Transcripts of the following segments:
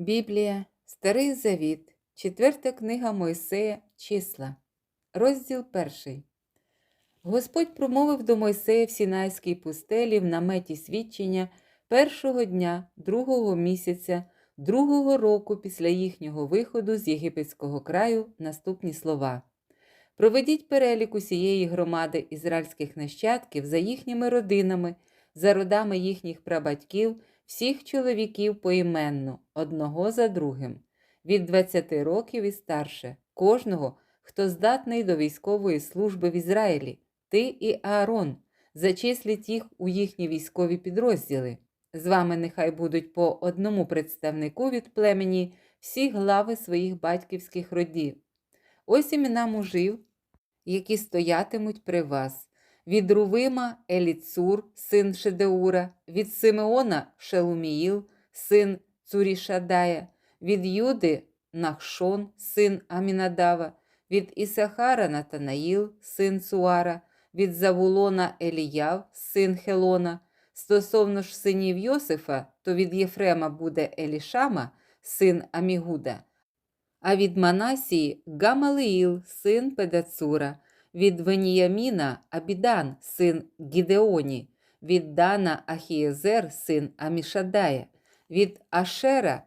Біблія, Старий Завіт, четверта книга Мойсея, числа, розділ перший. Господь промовив до Мойсея в Сінайській пустелі в наметі свідчення першого дня другого місяця другого року після їхнього виходу з єгипетського краю наступні слова. Проведіть перелік усієї громади ізраїльських нащадків за їхніми родинами, за родами їхніх прабатьків, всіх чоловіків поіменно, одного за другим, від 20 років і старше, кожного, хто здатний до військової служби в Ізраїлі, ти і Аарон, зачисліть їх у їхні військові підрозділи. З вами нехай будуть по одному представнику від племені всі глави своїх батьківських родів. Ось імена мужів, які стоятимуть при вас. Від Рувима Еліцур, син Шедеура, від Симеона Шелуміїл, син Цурішадая, від Юди Нахшон, син Амінадава, від Ісахара Натанаїл, син Цуара, від Завулона Еліяв, син Хелона. Стосовно ж синів Йосифа, то від Єфрема буде Елішама, син Амігуда, а від Манасії Гамалиїл, син Педацура, від Веніяміна Абідан, син Гідеоні, від Дана Ахієзер, син Амішадая, від Ашера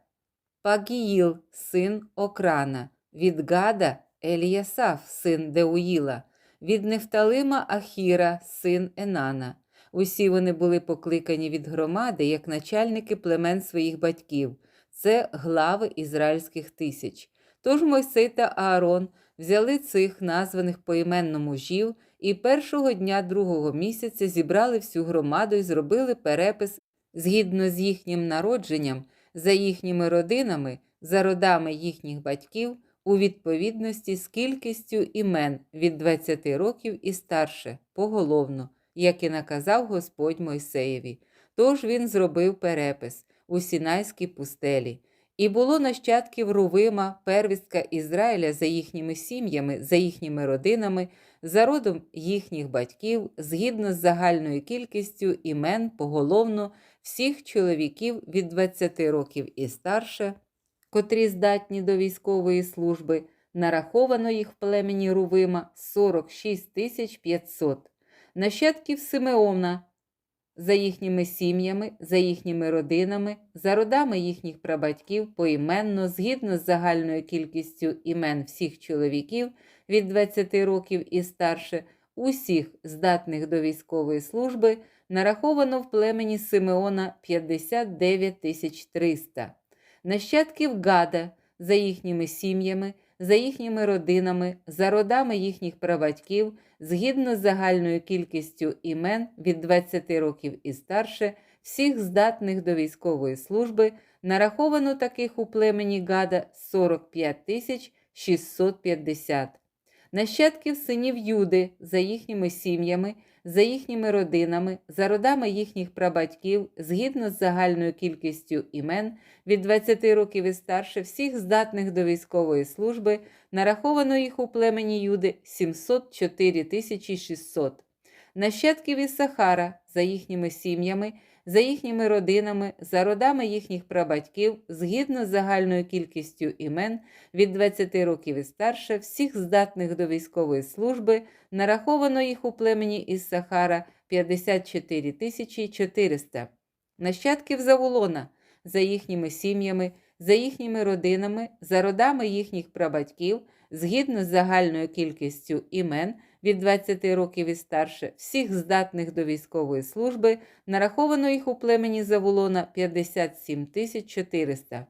Пагіїл, син Окрана, від Гада Еліясаф, син Деуїла, від Нефталима Ахіра, син Енана. Усі вони були покликані від громади як начальники племен своїх батьків, це глави ізраїльських тисяч. Тож Мойсей та Аарон взяли цих названих поіменно мужів і першого дня другого місяця зібрали всю громаду і зробили перепис згідно з їхнім народженням, за їхніми родинами, за родами їхніх батьків у відповідності з кількістю імен від 20 років і старше, поголовно як і наказав Господь Мойсеєві. Тож він зробив перепис у Сінайській пустелі. І було нащадків Рувима, первістка Ізраїля за їхніми сім'ями, за їхніми родинами, за родом їхніх батьків, згідно з загальною кількістю імен поголовно всіх чоловіків від 20 років і старше, котрі здатні до військової служби, нараховано їх в племені Рувима 46 500 нащадків Симеона, за їхніми сім'ями, за їхніми родинами, за родами їхніх прабатьків поіменно, згідно з загальною кількістю імен всіх чоловіків від 20 років і старше, усіх здатних до військової служби, нараховано в племені Симеона 59 300. Нащадків Гада за їхніми сім'ями, за їхніми родинами, за родами їхніх прабатьків, згідно з загальною кількістю імен від 20 років і старше, всіх здатних до військової служби, нараховано таких у племені Гада 45 тисяч 650. Нащадків синів Юди за їхніми сім'ями, за їхніми родинами, за родами їхніх прабатьків, згідно з загальною кількістю імен від 20 років і старше, всіх здатних до військової служби, нараховано їх у племені Юди 704 тисячі 600. Нащадків Ісахара за їхніми сім'ями, за їхніми родинами, за родами їхніх прабатьків, згідно з загальною кількістю імен від 20 років і старше, всіх здатних до військової служби, нараховано їх у племені Іссахара 54 тисячі 400. Нащадків Завулона за їхніми сім'ями, за їхніми родинами, за родами їхніх прабатьків, згідно з загальною кількістю імен від 20 років і старше, всіх здатних до військової служби, нараховано їх у племені Завулона 57 тисяч 400.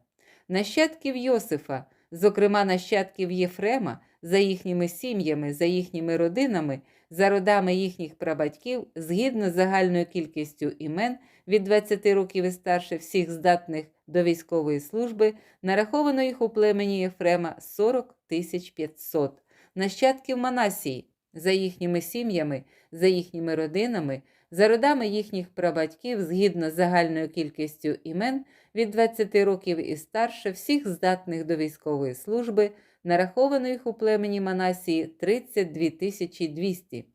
Нащадків Йосифа, зокрема нащадків Єфрема, за їхніми сім'ями, за їхніми родинами, за родами їхніх прабатьків, згідно з загальною кількістю імен від 20 років і старше всіх здатних до військової служби, нараховано їх у племені Єфрема 40 500. Нащадків Манасії, за їхніми сім'ями, за їхніми родинами, за родами їхніх прабатьків, згідно з загальною кількістю імен від 20 років і старше, всіх здатних до військової служби, нараховано їх у племені Манасії 32 тисячі 200.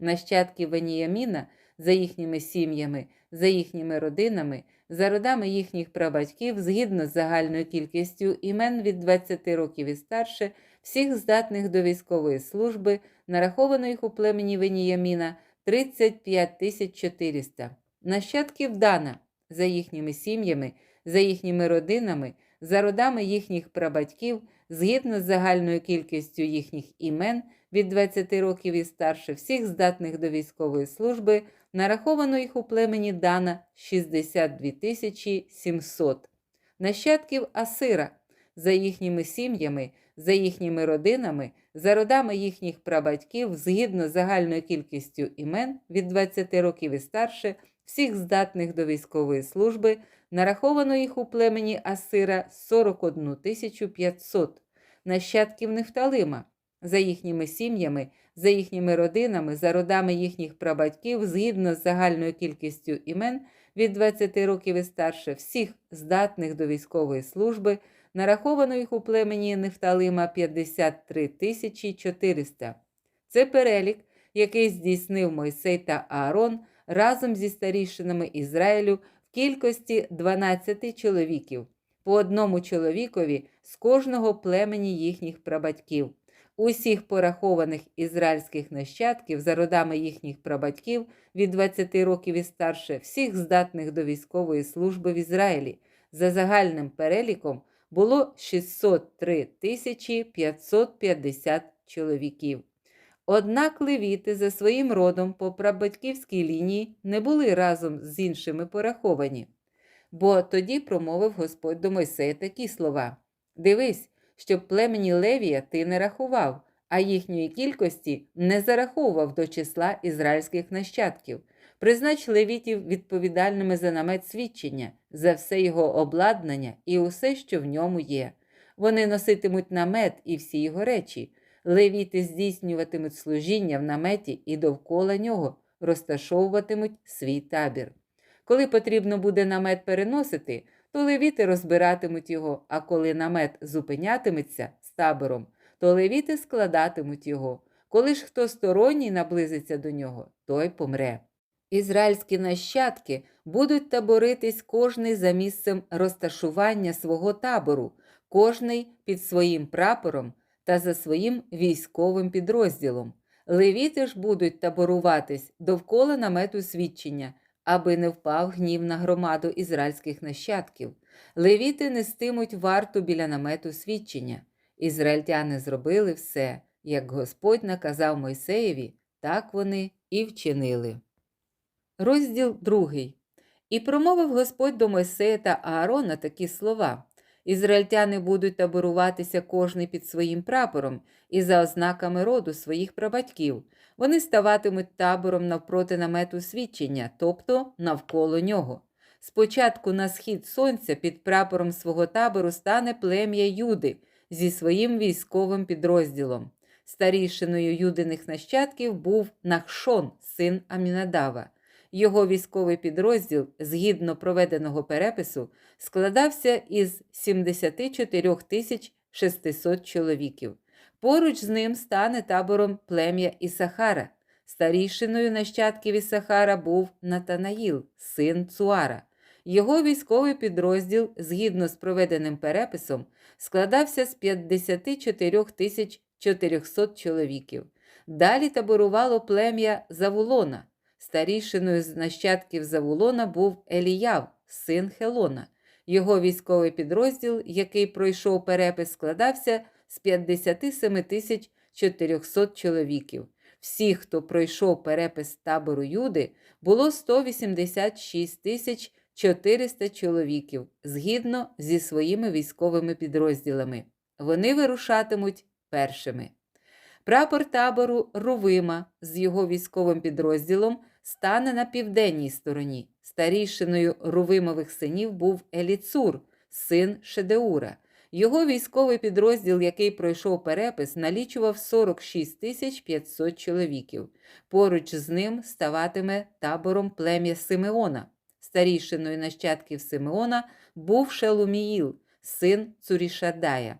Нащадків Веніяміна за їхніми сім'ями, за їхніми родинами, за родами їхніх прабатьків, згідно з загальною кількістю імен від 20 років і старше, всіх здатних до військової служби, нараховано їх у племені Веніяміна 35 тисяч 400. Нащадків Дана за їхніми сім'ями, за їхніми родинами, за родами їхніх прабатьків, згідно з загальною кількістю їхніх імен від 20 років і старше, всіх здатних до військової служби, нараховано їх у племені Дана 62 тисячі 700. Нащадків Асира за їхніми сім'ями, за їхніми родинами, за родами їхніх прабатьків, згідно з загальною кількістю імен від 20 років і старше, всіх здатних до військової служби, нараховано їх у племені Асира 41 500. Нащадків Нефталима за їхніми сім'ями, за їхніми родинами, за родами їхніх прабатьків, згідно з загальною кількістю імен від 20 років і старше, всіх здатних до військової служби, нараховано їх у племені Нефталима 53 тисячі 400. Це перелік, який здійснив Мойсей та Аарон разом зі старішинами Ізраїлю в кількості 12 чоловіків, по одному чоловікові з кожного племені їхніх прабатьків. Усіх порахованих ізраїльських нащадків за родами їхніх прабатьків від 20 років і старше, всіх здатних до військової служби в Ізраїлі, за загальним переліком було 603 тисячі 550 чоловіків. Однак левіти за своїм родом по прабатьківській лінії не були разом з іншими пораховані. Бо тоді промовив Господь до Мойсея такі слова: Дивись, щоб племені Левія ти не рахував, а їхньої кількості не зараховував до числа ізраїльських нащадків. Признач левітів відповідальними за намет свідчення, за все його обладнання і усе, що в ньому є. Вони носитимуть намет і всі його речі. Левіти здійснюватимуть служіння в наметі і довкола нього розташовуватимуть свій табір. Коли потрібно буде намет переносити, то левіти розбиратимуть його, а коли намет зупинятиметься з табором, то левіти складатимуть його. Коли ж хто сторонній наблизиться до нього, той помре. Ізраїльські нащадки будуть таборитись кожний за місцем розташування свого табору, кожний під своїм прапором та за своїм військовим підрозділом. Левіти ж будуть таборуватись довкола намету свідчення, аби не впав гнів на громаду ізраїльських нащадків. Левіти нестимуть варту біля намету свідчення. Ізраїльтяни зробили все, як Господь наказав Мойсеєві, так вони і вчинили. Розділ другий. І промовив Господь до Мойсея та Аарона такі слова. Ізраїльтяни будуть таборуватися кожний під своїм прапором і за ознаками роду своїх прабатьків. Вони ставатимуть табором навпроти намету свідчення, тобто навколо нього. Спочатку на схід сонця під прапором свого табору стане плем'я Юди зі своїм військовим підрозділом. Старішиною юдиних нащадків був Нахшон, син Амінадава. Його військовий підрозділ, згідно проведеного перепису, складався із 74 тисяч 600 чоловіків. Поруч з ним стане табором плем'я Ісахара. Старішиною нащадків Ісахара був Натанаїл, син Цуара. Його військовий підрозділ, згідно з проведеним переписом, складався з 54 тисяч 400 чоловіків. Далі таборувало плем'я Завулона. Старішиною з нащадків Завулона був Еліяв, син Хелона. Його військовий підрозділ, який пройшов перепис, складався з 57 тисяч 400 чоловіків. Всіх, хто пройшов перепис табору Юди, було 186 тисяч 400 чоловіків, згідно зі своїми військовими підрозділами. Вони вирушатимуть першими. Прапор табору Рувима з його військовим підрозділом стане на південній стороні. Старішиною Рувимових синів був Еліцур, син Шедеура. Його військовий підрозділ, який пройшов перепис, налічував 46 тисяч 500 чоловіків. Поруч з ним ставатиме табором плем'я Симеона. Старішиною нащадків Симеона був Шелуміїл, син Цурішадая.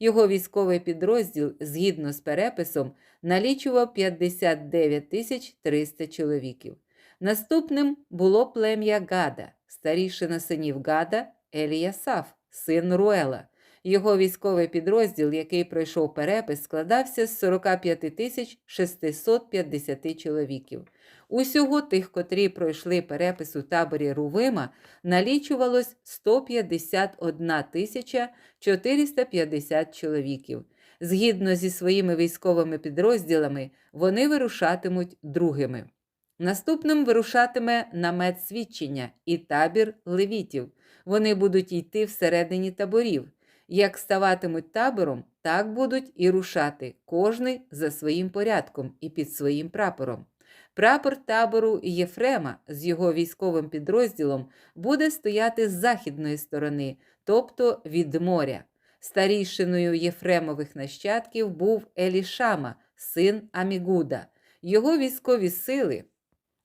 Його військовий підрозділ, згідно з переписом, налічував 59 тисяч 300 чоловіків. Наступним було плем'я Гада. старішина синів Гада Еліясаф, син Руела. Його військовий підрозділ, який пройшов перепис, складався з 45 тисяч 650 чоловіків. Усього тих, котрі пройшли перепис у таборі Рувима, налічувалось 151 тисяча 450 чоловіків. Згідно зі своїми військовими підрозділами, вони вирушатимуть другими. Наступним вирушатиме намет свідчення і табір левітів. Вони будуть йти всередині таборів. Як ставатимуть табором, так будуть і рушати, кожний за своїм порядком і під своїм прапором. Прапор табору Єфрема з його військовим підрозділом буде стояти з західної сторони, тобто від моря. Старійшиною Єфремових нащадків був Елішама, син Амігуда. Його військові сили,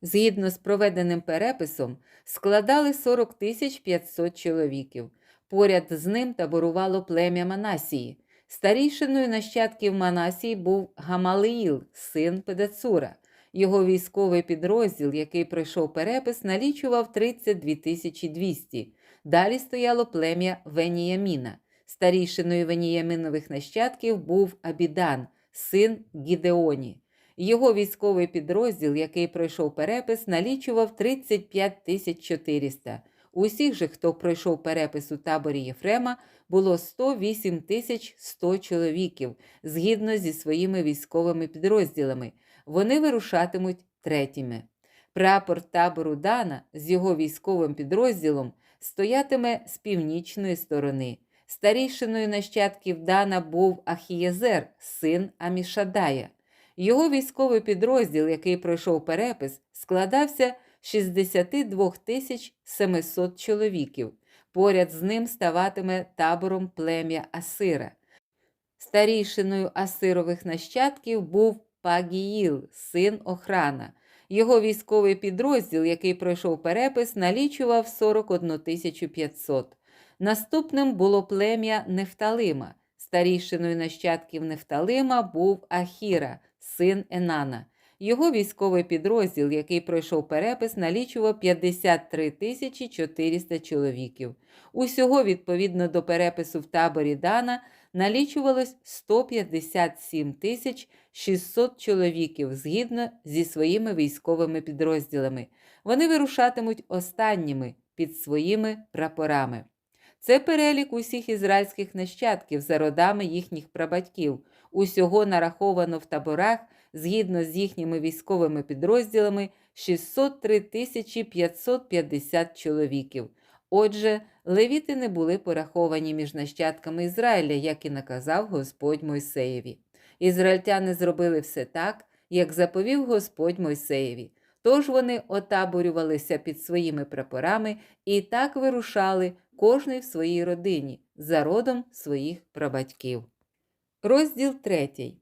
згідно з проведеним переписом, складали 40 тисяч 500 чоловіків. Поряд з ним таборувало плем'я Манасії. Старішиною нащадків Манасії був Гамалиїл, син Педацура. Його військовий підрозділ, який пройшов перепис, налічував 32 тисячі 200. Далі стояло плем'я Веніяміна. Старішиною Веніяминових нащадків був Абідан, син Гідеоні. Його військовий підрозділ, який пройшов перепис, налічував 35 тисяч 400. Усіх же, хто пройшов перепис у таборі Єфрема, було 108 тисяч 100 чоловіків, згідно зі своїми військовими підрозділами. Вони вирушатимуть третіми. Прапор табору Дана з його військовим підрозділом стоятиме з північної сторони. Старішиною нащадків Дана був Ахієзер, син Амішадая. Його військовий підрозділ, який пройшов перепис, складався 62 тисяч 700 чоловіків. Поряд з ним ставатиме табором плем'я Асира. Старішиною Асирових нащадків був Пагіїл, син Охрана. Його військовий підрозділ, який пройшов перепис, налічував 41 500. Наступним було плем'я Нефталима. Старішиною нащадків Нефталима був Ахіра, син Енана. Його військовий підрозділ, який пройшов перепис, налічував 53 тисячі 400 чоловіків. Усього, відповідно до перепису в таборі Дана, налічувалось 157 тисяч 600 чоловіків згідно зі своїми військовими підрозділами. Вони вирушатимуть останніми під своїми прапорами. Це перелік усіх ізраїльських нащадків за родами їхніх прабатьків. Усього нараховано в таборах згідно з їхніми військовими підрозділами 603 тисячі 550 чоловіків. Отже, левіти не були пораховані між нащадками Ізраїля, як і наказав Господь Мойсеєві. Ізраїльтяни зробили все так, як заповів Господь Мойсеєві. Тож вони отаборювалися під своїми прапорами і так вирушали кожний в своїй родині, за родом своїх прабатьків. Розділ 3.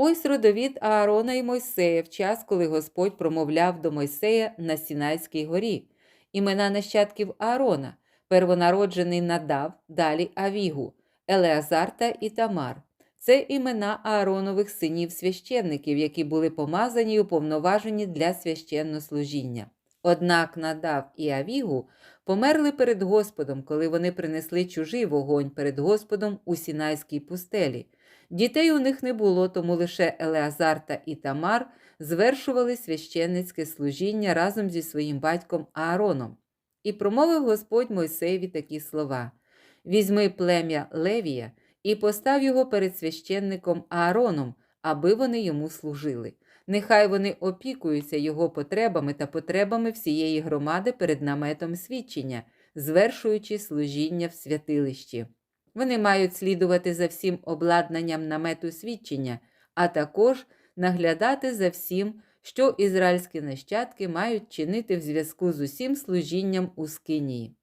Ось родовід Аарона і Мойсея в час, коли Господь промовляв до Мойсея на Сінайській горі. Імена нащадків Аарона, первонароджений Надав, далі Авігу, Елеазар та Ітамар. Це імена Ааронових синів священників, які були помазані й уповноважені для священнослужіння. Однак Надав і Авігу померли перед Господом, коли вони принесли чужий вогонь перед Господом у Сінайській пустелі. Дітей у них не було, тому лише Елеазар та Ітамар звершували священницьке служіння разом зі своїм батьком Аароном. І промовив Господь Мойсеєві такі слова: Візьми плем'я Левія і постав його перед священником Аароном, аби вони йому служили. Нехай вони опікуються його потребами та потребами всієї громади перед наметом свідчення, звершуючи служіння в святилищі. Вони мають слідувати за всім обладнанням намету свідчення, а також наглядати за всім, що ізраїльські нащадки мають чинити в зв'язку з усім служінням у Скинії.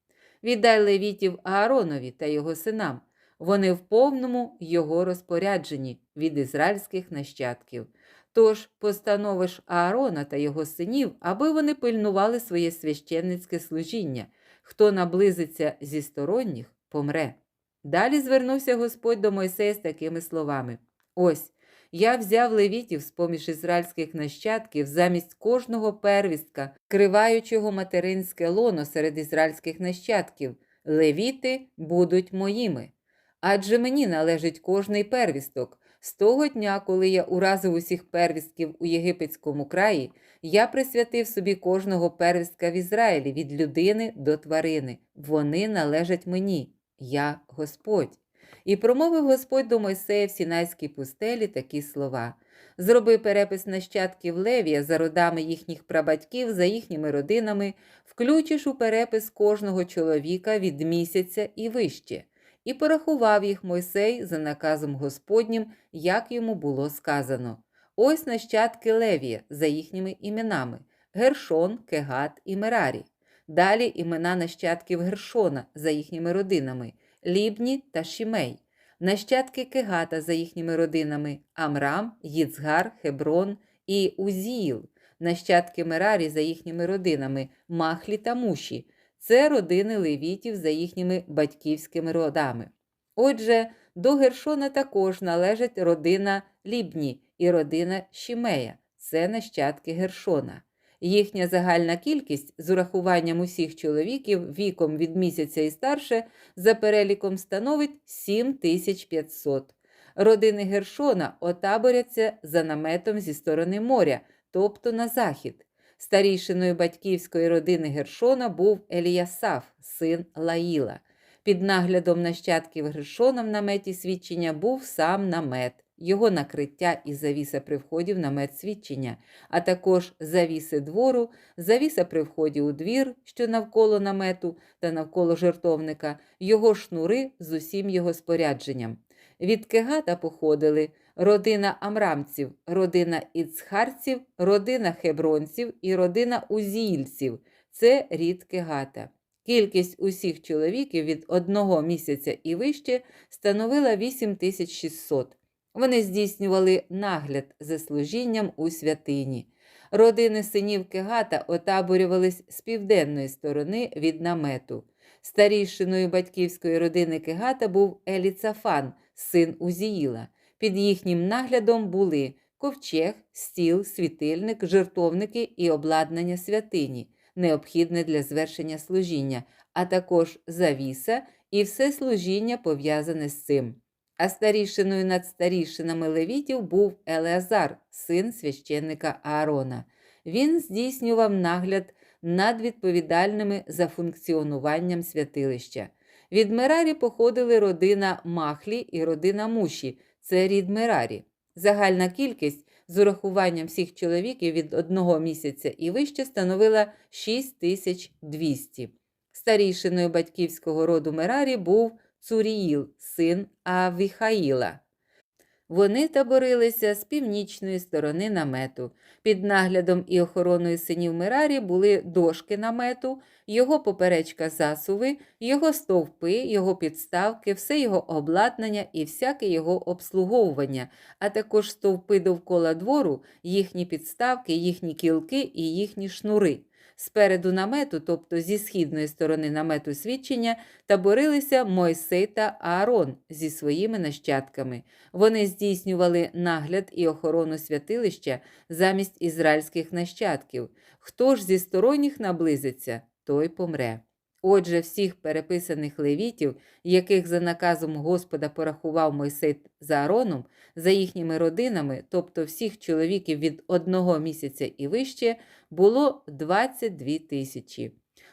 Віддай левітів Ааронові та його синам. Вони в повному його розпорядженні від ізраїльських нащадків. Тож постановиш Аарона та його синів, аби вони пильнували своє священницьке служіння. Хто наблизиться зі сторонніх, помре. Далі звернувся Господь до Мойсея з такими словами: Ось Я взяв левітів з поміж ізраїльських нащадків замість кожного первістка, криваючого материнське лоно серед ізраїльських нащадків. Левіти будуть моїми. Адже мені належить кожний первісток. З того дня, коли я уразив усіх первістків у єгипетському краї, я присвятив собі кожного первістка в Ізраїлі від людини до тварини. Вони належать мені, я Господь. І промовив Господь до Мойсея в Сінайській пустелі такі слова: Зроби перепис нащадків Левія за родами їхніх прабатьків, за їхніми родинами, включиш у перепис кожного чоловіка від місяця і вище. І порахував їх Мойсей за наказом Господнім, як йому було сказано. Ось нащадки Левія за їхніми іменами Гершон, Кегат і Мерарі. Далі імена нащадків Гершона за їхніми родинами Лібні та Шімей, нащадки Кегата за їхніми родинами Амрам, Їцгар, Хеброн і Узіїл, нащадки Мерарі за їхніми родинами Махлі та Муші. Це родини левітів за їхніми батьківськими родами. Отже, до Гершона також належать родина Лібні і родина Шімея, це нащадки Гершона. Їхня загальна кількість з урахуванням усіх чоловіків віком від місяця і старше за переліком становить 7500. Родини Гершона отаборяться за наметом зі сторони моря, тобто на захід. Старішиною батьківської родини Гершона був Еліясаф, син Лаїла. Під наглядом нащадків Гершона в наметі свідчення був сам намет, його накриття і завіса при вході в намет свідчення, а також завіси двору, завіса при вході у двір, що навколо намету та навколо жертовника, його шнури з усім його спорядженням. Від Кегата походили родина амрамців, родина іцхарців, родина хебронців і родина узіїльців. Це рід Кегата. Кількість усіх чоловіків від одного місяця і вище становила 8600. Вони здійснювали нагляд за служінням у святині. Родини синів Кегата отаборювались з південної сторони від намету. Старішиною батьківської родини Кегата був Еліцафан, син Узіїла. Під їхнім наглядом були ковчег, стіл, світильник, жертовники і обладнання святині, необхідне для звершення служіння, а також завіса і все служіння пов'язане з цим. А старішиною над старішинами левітів був Елеазар, син священника Аарона. Він здійснював нагляд над відповідальними за функціонуванням святилища. Від Мерарі походили родина Махлі і родина Муші, це рід Мерарі. Загальна кількість з урахуванням всіх чоловіків від одного місяця і вище становила 6200. Старішиною батьківського роду Мерарі був Цуріїл, син Авіхаїла. Вони таборилися з північної сторони намету. Під наглядом і охороною синів Мерарі були дошки намету, його поперечка засуви, його стовпи, його підставки, все його обладнання і всяке його обслуговування, а також стовпи довкола двору, їхні підставки, їхні кілки і їхні шнури. Спереду намету, тобто зі східної сторони намету свідчення, таборилися Мойсей та Аарон зі своїми нащадками. Вони здійснювали нагляд і охорону святилища замість ізраїльських нащадків. Хто ж зі сторонніх наблизиться, той помре. Отже, всіх переписаних левітів, яких за наказом Господа порахував Мойсей за Аароном, за їхніми родинами, тобто всіх чоловіків від одного місяця і вище, було 22 тисячі.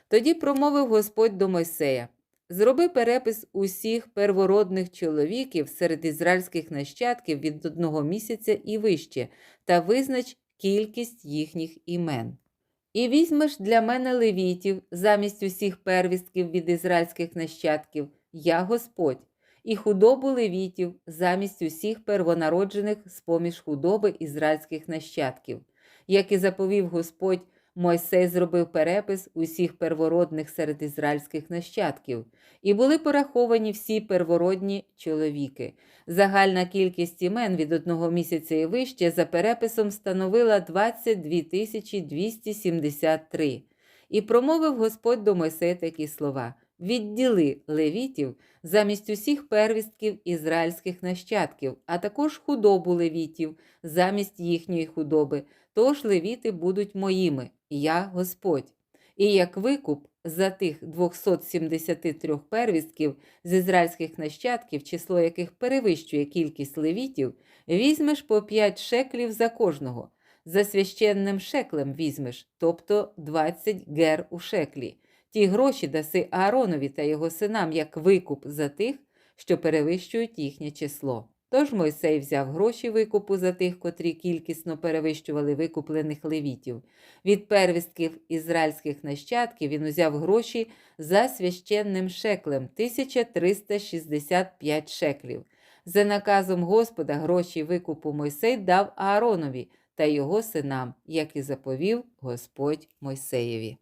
Тоді промовив Господь до Мойсея: Зроби перепис усіх первородних чоловіків серед ізраїльських нащадків від одного місяця і вище, та визнач кількість їхніх імен. І візьмеш для мене левітів замість усіх первістків від ізраїльських нащадків, я Господь, і худобу левітів замість усіх первонароджених з поміж худоби ізраїльських нащадків. Як і заповів Господь, Мойсей зробив перепис усіх первородних серед ізраїльських нащадків, і були пораховані всі первородні чоловіки. Загальна кількість імен від одного місяця і вище за переписом становила 22 273. І промовив Господь до Мойсея такі слова: відділи левітів замість усіх первістків ізраїльських нащадків, а також худобу левітів замість їхньої худоби. Тож левіти будуть моїми, я Господь. І як викуп за тих 273 первістків з ізраїльських нащадків, число яких перевищує кількість левітів, візьмеш по 5 шеклів за кожного. За священним шеклем візьмеш, тобто 20 гер у шеклі. Ті гроші даси Ааронові та його синам як викуп за тих, що перевищують їхнє число. Тож Мойсей взяв гроші викупу за тих, котрі кількісно перевищували викуплених левітів. Від первістків ізраїльських нащадків він узяв гроші за священним шеклем 1365 шеклів. За наказом Господа гроші викупу Мойсей дав Ааронові та його синам, як і заповів Господь Мойсеєві.